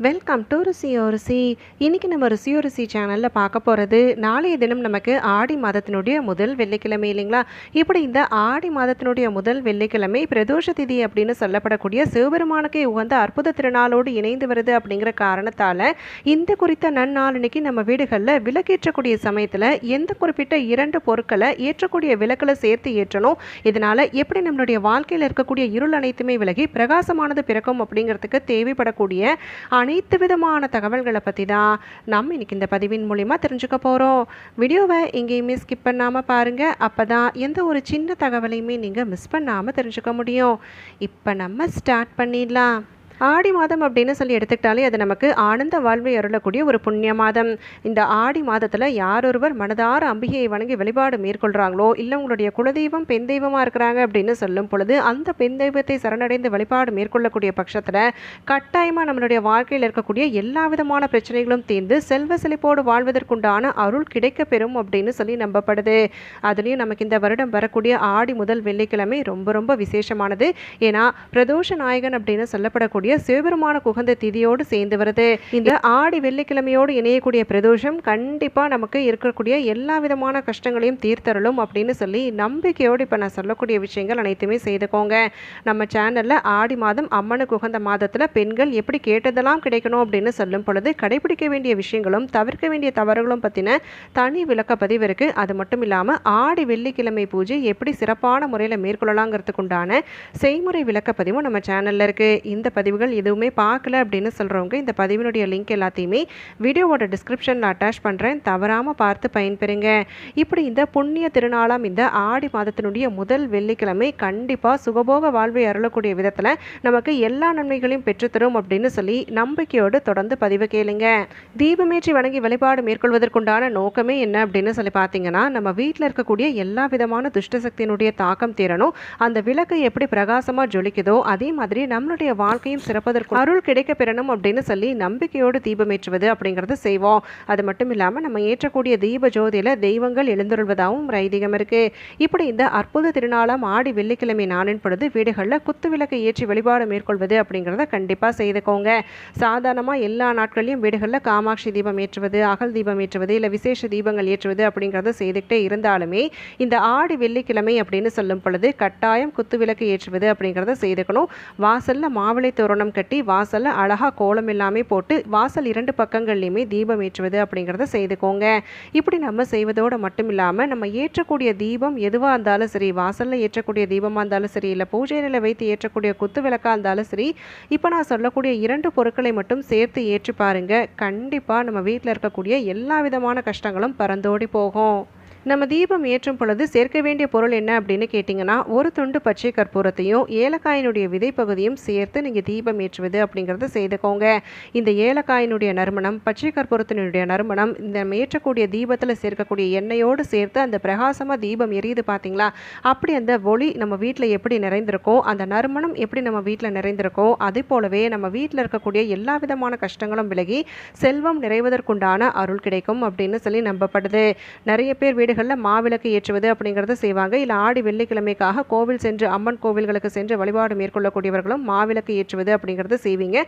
Welcome to ருசியோ ருசி இன்றைக்கி நம்ம ருசி ருசி சேனலில் பார்க்க போகிறது நாளைய தினம் நமக்கு ஆடி மாதத்தினுடைய முதல் வெள்ளிக்கிழமை இல்லைங்களா? இப்படி இந்த ஆடி மாதத்தினுடைய முதல் வெள்ளிக்கிழமை பிரதோஷ திதி அப்படின்னு சொல்லப்படக்கூடிய சிவபெருமானுக்கு உகந்த அற்புத திருநாளோடு இணைந்து வருது அப்படிங்கிற காரணத்தால் இந்த குறித்த நன்னாள் இன்னைக்கு நம்ம வீடுகளில் விளக்கேற்றக்கூடிய சமயத்தில் எந்த குறிப்பிட்ட இரண்டு பொருட்களை ஏற்றக்கூடிய விளக்கில் சேர்த்து ஏற்றணும் இதனால் எப்படி நம்மளுடைய வாழ்க்கையில் இருக்கக்கூடிய இருள் அனைத்துமே விலகி பிரகாசமானது பிறக்கும் அப்படிங்கிறதுக்கு தேவைப்படக்கூடிய அனைத்து விதமான தகவல்களை பற்றி தான் நம்ம இன்னைக்கு இந்த பதிவின் மூலிமா தெரிஞ்சுக்க போகிறோம் வீடியோவை எங்கேயுமே ஸ்கிப் பண்ணாமல் பாருங்கள் அப்போ தான் எந்த ஒரு சின்ன தகவலையுமே நீங்கள் மிஸ் பண்ணாமல் தெரிஞ்சுக்க முடியும். இப்போ நம்ம ஸ்டார்ட் பண்ணிடலாம். ஆடி மாதம் அப்படின்னு சொல்லி எடுத்துக்கிட்டாலே அது நமக்கு ஆனந்த வாழ்வை அருளக்கூடிய ஒரு புண்ணிய மாதம். இந்த ஆடி மாதத்தில் யாரொருவர் மனதார அம்பிகையை வணங்கி வழிபாடு மேற்கொள்கிறாங்களோ இல்லை உங்களுடைய குலதெய்வம் பெண் தெய்வமாக இருக்கிறாங்க அப்படின்னு சொல்லும் பொழுது அந்த பெண் தெய்வத்தை சரணடைந்து வழிபாடு மேற்கொள்ளக்கூடிய பட்சத்தில் கட்டாயமாக நம்மளுடைய வாழ்க்கையில் இருக்கக்கூடிய எல்லா விதமான பிரச்சனைகளும் தீர்ந்து செல்வ செழிப்போடு வாழ்வதற்குண்டான அருள் கிடைக்க பெறும் அப்படின்னு சொல்லி நம்பப்படுது. அதுலேயும் நமக்கு இந்த வருடம் வரக்கூடிய ஆடி முதல் வெள்ளிக்கிழமை ரொம்ப ரொம்ப விசேஷமானது. ஏன்னா பிரதோஷ நாயகன் அப்படின்னு சொல்லப்படக்கூடிய சிவபெருமான குகந்த திதியோடு சேர்ந்து வருது. இந்த ஆடி வெள்ளிக்கிழமையோடு இணையக்கூடிய பிரதோஷம் கண்டிப்பாக நமக்கு இருக்கக்கூடிய எல்லா விதமான கஷ்டங்களையும் தீர்த்தரலும் அப்படின்னு சொல்லி நம்பிக்கையோடு இப்போ நான் சொல்லக்கூடிய விஷயங்கள் அனைத்துமே செய்துக்கோங்க. நம்ம சேனலில் ஆடி மாதம் அம்மனுக்கு உகந்த மாதத்தில் பெண்கள் எப்படி கேட்டதெல்லாம் கிடைக்கணும் அப்படின்னு சொல்லும் பொழுது கடைபிடிக்க வேண்டிய விஷயங்களும் தவிர்க்க வேண்டிய தவறுகளும் பற்றின தனி விளக்க பதிவு இருக்குது அது மட்டும் இல்லாமல் ஆடி வெள்ளிக்கிழமை பூஜை எப்படி சிறப்பான முறையில் மேற்கொள்ளலாங்கிறதுக்குண்டான செய்முறை விளக்க பதிவும் நம்ம சேனலில் இருக்குது இந்த பதிவு பதிவுகள் எதுவுமே பார்க்கல அப்படின்னு சொல்கிறவங்க இந்த பதிவினுடைய லிங்க் எல்லாத்தையுமே வீடியோவோட டிஸ்கிரிப்ஷனில் அட்டாச் பண்ணுறேன் தவறாமல் பார்த்து பயன்பெறுங்க. இப்படி இந்த புண்ணிய திருநாளாம் இந்த ஆடி மாதத்தினுடைய முதல் வெள்ளிக்கிழமை கண்டிப்பாக சுகபோக வாழ்வை அருளக்கூடிய விதத்தில் நமக்கு எல்லா நன்மைகளையும் பெற்றுத்தரும் அப்படின்னு சொல்லி நம்பிக்கையோடு தொடர்ந்து பதிவு கேளுங்க. தீபமேற்றி வணங்கி வழிபாடு மேற்கொள்வதற்குண்டான நோக்கமே என்ன அப்படின்னு சொல்லி பார்த்தீங்கன்னா நம்ம வீட்டில் இருக்கக்கூடிய எல்லா விதமான துஷ்ட சக்தியினுடைய தாக்கம் தீரணும். அந்த விளக்கு எப்படி பிரகாசமாக ஜொலிக்குதோ அதே மாதிரி நம்மளுடைய வாழ்க்கையும் சிறப்பதற்கு அருள் கிடைக்க பெறணும் அப்படின்னு சொல்லி நம்பிக்கையோடு தீபமேற்றுவது அப்படிங்கிறது செய்வோம். அது மட்டும் இல்லாமல் நம்ம ஏற்றக்கூடிய தீப ஜோதியில் தெய்வங்கள் எழுந்துருள்வதாகவும் ஒரு ஐதீகம் இருக்கு. இப்படி இந்த அற்புத திருநாளாம் ஆடி வெள்ளிக்கிழமை நாளின் பொழுது வீடுகளில் குத்து விளக்கை ஏற்றி வழிபாடு மேற்கொள்வது அப்படிங்கிறத கண்டிப்பாக செய்துக்கோங்க. சாதாரணமாக எல்லா நாட்களையும் வீடுகளில் காமாட்சி தீபம் ஏற்றுவது அகல் தீபம் ஏற்றுவது இல்லை விசேஷ தீபங்கள் ஏற்றுவது அப்படிங்கிறத செய்துக்கிட்டே இருந்தாலுமே இந்த ஆடி வெள்ளிக்கிழமை அப்படின்னு சொல்லும் பொழுது கட்டாயம் குத்து விளக்கு ஏற்றுவது அப்படிங்கிறத செய்துக்கணும். வாசலில் மாவிளை தோரணம் கட்டி வாசலில் அழகாக கோலம் எல்லாமே போட்டு வாசல் இரண்டு பக்கங்கள்லையுமே தீபம் ஏற்றுவது அப்படிங்கிறத செய்துக்கோங்க. இப்படி நம்ம செய்வதோடு மட்டும் இல்லாமல் நம்ம ஏற்றக்கூடிய தீபம் எதுவாக இருந்தாலும் சரி வாசலில் ஏற்றக்கூடிய தீபமாக இருந்தாலும் சரி இல்லை பூஜை நிலை வைத்து ஏற்றக்கூடிய குத்து விளக்காக இருந்தாலும் சரி இப்போ நான் சொல்லக்கூடிய இரண்டு பொருட்களை மட்டும் சேர்த்து ஏற்றி பாருங்கள் கண்டிப்பாக நம்ம வீட்டில் இருக்கக்கூடிய எல்லா விதமான கஷ்டங்களும் பறந்தோடி போகும். நம்ம தீபம் ஏற்றும் பொழுது சேர்க்க வேண்டிய பொருள் என்ன அப்படின்னு கேட்டிங்கன்னா ஒரு துண்டு பச்சை கற்பூரத்தையும் ஏலக்காயினுடைய விதைப்பகுதியும் சேர்த்து நீங்கள் தீபம் ஏற்றுவது அப்படிங்கிறத செய்துக்கோங்க. இந்த ஏலக்காயினுடைய நறுமணம் பச்சை கற்பூரத்தினுடைய நறுமணம் இந்த நம்ம ஏற்றக்கூடிய தீபத்தில் சேர்க்கக்கூடிய எண்ணெயோடு சேர்த்து அந்த பிரகாசமாக தீபம் எரியுது பார்த்தீங்களா அப்படி அந்த ஒளி நம்ம வீட்டில் எப்படி நிறைந்திருக்கோ அந்த நறுமணம் எப்படி நம்ம வீட்டில் நிறைந்திருக்கோ அதே போலவே நம்ம வீட்டில் இருக்கக்கூடிய எல்லா விதமான கஷ்டங்களும் விலகி செல்வம் நிறைவதற்குண்டான அருள் கிடைக்கும் அப்படின்னு சொல்லி நம்பப்படுது. நிறைய பேர் வீடுகளில் மாவிளக்கு ஏற்றுவது அப்படிங்கிறத செய்வாங்க. இல்லை ஆடி வெள்ளிக்கிழமைக்காக கோவில் சென்று அம்மன் கோவில்களுக்கு சென்று வழிபாடு மேற்கொள்ளக்கூடியவர்களும் மாவிளக்கு ஏற்றுவது அப்படிங்கிறத செய்வீங்க.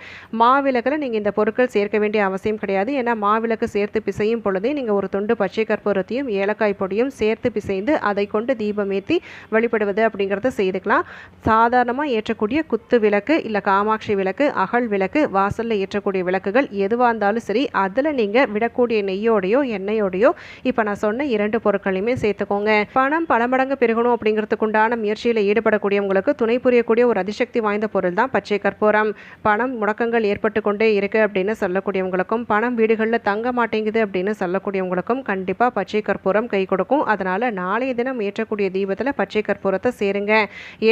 மாவிளக்கில் நீங்கள் இந்த பொருட்கள் சேர்க்க வேண்டிய அவசியம் கிடையாது. ஏன்னா மாவிளக்கு சேர்த்து பிசையும் பொழுதே நீங்கள் ஒரு துண்டு பச்சை கற்பூரத்தையும் ஏலக்காய் பொடியும் சேர்த்து பிசைந்து அதை கொண்டு தீபம் ஏற்றி வழிபடுவது அப்படிங்கிறத செய்துக்கலாம். சாதாரணமாக ஏற்றக்கூடிய குத்து விளக்கு இல்லை காமாட்சி விளக்கு அகல் விளக்கு வாசலில் ஏற்றக்கூடிய விளக்குகள் எதுவாக இருந்தாலும் சரி அதில் நீங்கள் விடக்கூடிய நெய்யோடையோ எண்ணெயோடையோ இப்போ நான் சொன்ன இரண்டு பொருட்களையுமே சேர்த்துக்கோங்க. பணம் பல மடங்கு பெருகணும் அப்படிங்கிறதுக்கு உண்டான முயற்சியில் ஈடுபடக்கூடியவங்களுக்கு துணை புரியக்கூடிய ஒரு அதிசக்தி வாய்ந்த பொருள் தான் பச்சை கற்பூரம். பணம் முடக்கங்கள் ஏற்பட்டு கொண்டே இருக்கு அப்படின்னு சொல்லக்கூடியவங்களுக்கும் பணம் வீடுகளில் தங்க மாட்டேங்குது அப்படின்னு சொல்லக்கூடியவங்களுக்கும் கண்டிப்பாக பச்சை கற்பூரம் கை கொடுக்கும். அதனால நாளைய தினம் ஏற்றக்கூடிய தீபத்தில் பச்சை கற்பூரத்தை சேருங்க.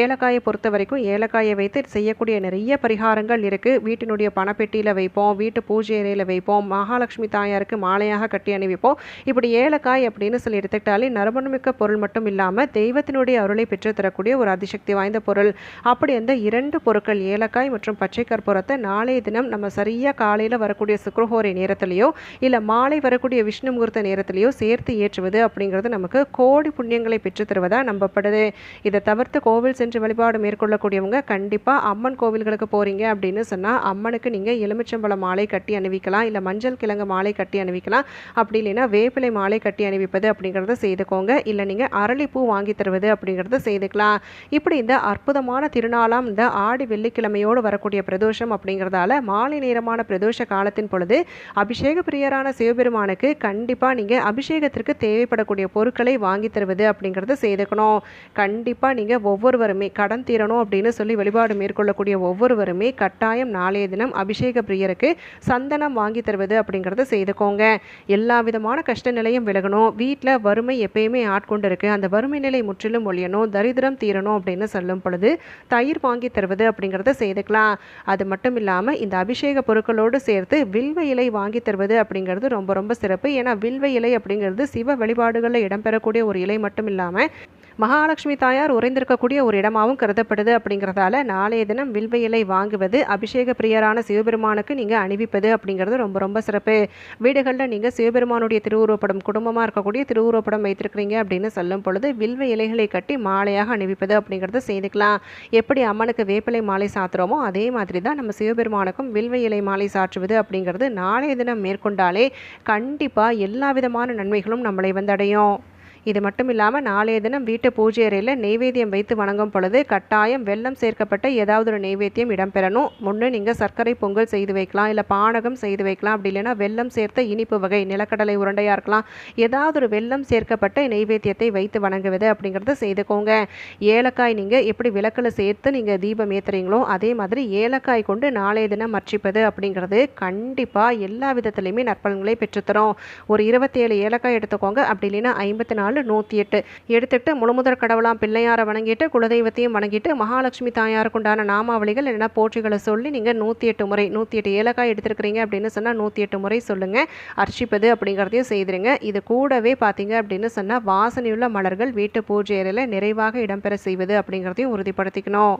ஏலக்காயை பொறுத்த வரைக்கும் ஏலக்காயை வைத்து செய்யக்கூடிய நிறைய பரிகாரங்கள் இருக்கு. வீட்டினுடைய பணப்பெட்டியில் வைப்போம் வீட்டு பூஜை அறையில் வைப்போம் மகாலட்சுமி தாயாருக்கு மாலையாக கட்டி அணிவிப்போம். இப்படி ஏலக்காய் அப்படின்னு சொல்லி எடுத்துக்கிட்டாலே நறுமணமிக்க பொருள் மட்டும் இல்லாமல் தெய்வத்தினுடைய அருளை பெற்றுத்தரக்கூடிய ஒரு அதிசக்தி வாய்ந்த பொருள். அப்படி அந்த இரண்டு பொருட்கள் ஏலக்காய் மற்றும் பச்சை கற்பூரத்தை நாளைய தினம் நம்ம சரியாக காலையில் வரக்கூடிய சுக்ரஹோரை நேரத்திலையோ இல்லை மாலை வரக்கூடிய விஷ்ணு முகூர்த்த நேரத்திலையோ சேர்த்து ஏற்றுவது அப்படிங்கிறது நமக்கு கோடி புண்ணியங்களை பெற்றுத்தருவதாக நம்பப்படுது. இதை தவிர்த்து கோவில் சென்று வழிபாடு மேற்கொள்ளக்கூடியவங்க கண்டிப்பாக அம்மன் கோவில்களுக்கு போகிறீங்க அப்படின்னு சொன்னால் அம்மனுக்கு நீங்கள் எலுமிச்சம்பழ மாலை கட்டி அணிவிக்கலாம் இல்லை மஞ்சள் கிழங்கு மாலை கட்டி அணிவிக்கலாம். அப்படி இல்லைன்னா வேப்பிலை மாலை கட்டி அணிவிப்பது அப்படிங்கிற அப்படிங்கிறத செய்துக்கோங்க. இல்லை நீங்கள் அரளிப்பூ வாங்கி தருவது அப்படிங்கிறத செய்துக்கலாம். இப்படி இந்த அற்புதமான திருநாளாம் இந்த ஆடி வெள்ளிக்கிழமையோடு வரக்கூடிய பிரதோஷம் அப்படிங்கிறதால மாலை நேரமான பிரதோஷ காலத்தின் பொழுது அபிஷேக பிரியரான சிவபெருமானுக்கு கண்டிப்பாக நீங்கள் அபிஷேகத்திற்கு தேவைப்படக்கூடிய பொருட்களை வாங்கி தருவது அப்படிங்கிறத செய்துக்கணும். கண்டிப்பாக நீங்கள் ஒவ்வொருவருமே கடன் தீரணும் அப்படின்னு சொல்லி வழிபாடு மேற்கொள்ளக்கூடிய ஒவ்வொருவருமே கட்டாயம் நாளைய தினம் அபிஷேக பிரியருக்கு சந்தனம் வாங்கி தருவது அப்படிங்கிறத செய்துக்கோங்க. எல்லா விதமான கஷ்ட நிலையும் விலகணும். வீட்டில் வறுமை எப்பயுமே ஆட்கொண்டு இருக்கு அந்த வறுமை நிலை முற்றிலும் ஒழியணும் தரித்திரம் தீரணும் அப்படின்னு சொல்லும் பொழுது தயிர் வாங்கி தருவது அப்படிங்கிறத செய்துக்கலாம். அது மட்டும் இல்லாமல் இந்த அபிஷேக பொருட்களோடு சேர்த்து வில்வ இலை வாங்கி தருவது அப்படிங்கிறது ரொம்ப ரொம்ப சிறப்பு. ஏன்னா வில்வ இலை அப்படிங்கிறது சிவ வழிபாடுகளில் இடம்பெறக்கூடிய ஒரு இலை மட்டும் இல்லாமல் மகாலட்சுமி தாயார் உறைந்திருக்கக்கூடிய ஒரு இடமாகவும் கருதப்படுது அப்படிங்கிறதால நாளைய தினம் வில்வ இலை வாங்குவது அபிஷேக பிரியரான சிவபெருமானுக்கு நீங்கள் அணிவிப்பது அப்படிங்கிறது ரொம்ப ரொம்ப சிறப்பு. வீடுகளில் நீங்கள் சிவபெருமானுடைய திருவுருவப்படம் குடும்பமாக இருக்கக்கூடிய திருவுருவப்படம் வைத்திருக்கிறீங்க அப்படின்னு சொல்லும் பொழுது வில்வ இலைகளை கட்டி மாலையாக அணிவிப்பது அப்படிங்கிறத செய்துக்கலாம். எப்படி அம்மனுக்கு வேப்பிலை மாலை சாத்துறோமோ அதே மாதிரி தான் நம்ம சிவபெருமானுக்கும் வில்வ இலை மாலை சாற்றுவது அப்படிங்கிறது நாளைய தினம் மேற்கொண்டாலே கண்டிப்பாக எல்லா விதமான நன்மைகளும் நம்மளை வந்தடையும். இது மட்டும் இல்லாமல் நாளைய தினம் வீட்டு பூஜை அறையில் நெய்வேத்தியம் வைத்து வணங்கும் பொழுது கட்டாயம் வெள்ளம் சேர்க்கப்பட்ட ஏதாவது ஒரு நெய்வேத்தியம் இடம்பெறணும். முன்னே நீங்கள் சர்க்கரை பொங்கல் செய்து வைக்கலாம் இல்லை பானகம் செய்து வைக்கலாம். அப்படி இல்லைன்னா வெள்ளம் சேர்த்த இனிப்பு வகை நிலக்கடலை உருண்டையாக இருக்கலாம். ஏதாவது ஒரு வெள்ளம் சேர்க்கப்பட்ட நெய்வேத்தியத்தை வைத்து வணங்குவது அப்படிங்கிறத செய்துக்கோங்க. ஏலக்காய் நீங்கள் எப்படி விளக்கில் சேர்த்து நீங்கள் தீபம் ஏற்றுறீங்களோ அதே மாதிரி ஏலக்காய் கொண்டு நாளைய தினம் மர்ச்சிப்பது அப்படிங்கிறது கண்டிப்பாக எல்லா விதத்துலையுமே நற்பலன்களை பெற்றுத்தரும். ஒரு இருபத்தேழு ஏலக்காய் எடுத்துக்கோங்க. அப்படி இல்லைன்னா ஐம்பத்தி நாலு நூற்றி எட்டு. எடுத்துட்டு முழுமுதற் கடவுளாம் பிள்ளையாரை வணங்கிட்டு குலதெய்வத்தையும் வணங்கிட்டு மகாலட்சுமி தாயாருக்கு உண்டான நாமாவளிகள் இல்லைன்னா போற்றிகளை சொல்லி நீங்கள் நூற்றி எட்டு முறை நூற்றி எட்டு ஏலக்காய் எடுத்துருக்கிறீங்க அப்படின்னு சொன்னால் நூற்றி எட்டு முறை சொல்லுங்கள் அர்ச்சிப்பது அப்படிங்கிறதையும் செய்திருங்க. இது கூடவே பார்த்தீங்க அப்படின்னு சொன்னால் வாசனையுள்ள மலர்கள் வீட்டு பூஜை அறையில் நிறைவாக இடம்பெற செய்வது அப்படிங்கிறதையும் உறுதிப்படுத்திக்கணும்.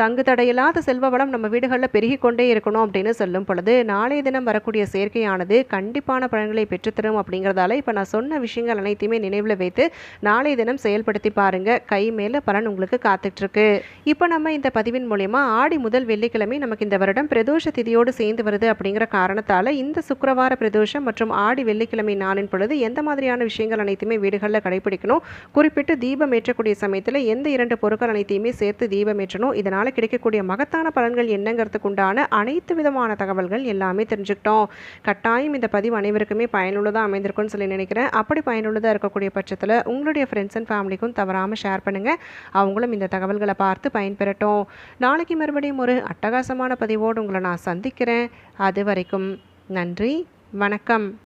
தங்கு தடையில்லாத செல்வ வளம் நம்ம வீடுகளில் பெருகி கொண்டே இருக்கணும் அப்படின்னு சொல்லும் பொழுது நாளைய தினம் வரக்கூடிய சேர்க்கையானது கண்டிப்பான பலன்களை பெற்றுத்தரும் அப்படிங்கிறதால இப்போ நான் சொன்ன விஷயங்கள் அனைத்தையுமே நினைவில் வைத்து நாளை தினம் செயல்படுத்தி பாருங்க. கை மேலே பலன் உங்களுக்கு காத்துட்ருக்கு. இப்போ நம்ம இந்த பதிவின் மூலயமா ஆடி முதல் வெள்ளிக்கிழமை நமக்கு இந்த வருடம் பிரதோஷ திதியோடு சேர்ந்து வருது அப்படிங்கிற காரணத்தால் இந்த சுக்கரவார பிரதோஷம் மற்றும் ஆடி வெள்ளிக்கிழமை நாளின் பொழுது எந்த மாதிரியான விஷயங்கள் அனைத்துமே வீடுகளில் கடைபிடிக்கணும். குறிப்பிட்டு தீபம் ஏற்றக்கூடிய சமயத்தில் எந்த இரண்டு பொருட்கள் அனைத்தையுமே சேர்த்து தீபம் ஏற்றணும். இதனால் கிடைக்கக்கூடிய மகத்தான பலன்கள் என்னங்கிறதுக்கு உண்டான அனைத்து விதமான தகவல்கள் எல்லாமே தெரிஞ்சுக்கிட்டோம். கட்டாயம் இந்த பதிவு அனைவருக்குமே பயனுள்ளதாக அமைந்திருக்கும்னு சொல்லி நினைக்கிறேன். அப்படி பயனுள்ளதாக இருக்கக்கூடிய பட்சத்தில் உங்களுடைய ஃப்ரெண்ட்ஸ் அண்ட் ஃபேமிலிக்கும் தவறாமல் ஷேர் பண்ணுங்கள் அவங்களும் இந்த தகவல்களை பார்த்து பயன்பெறட்டும். நாளைக்கு மறுபடியும் ஒரு அட்டகாசமான பதிவோடு உங்களை நான் சந்திக்கிறேன். அது வரைக்கும் நன்றி வணக்கம்.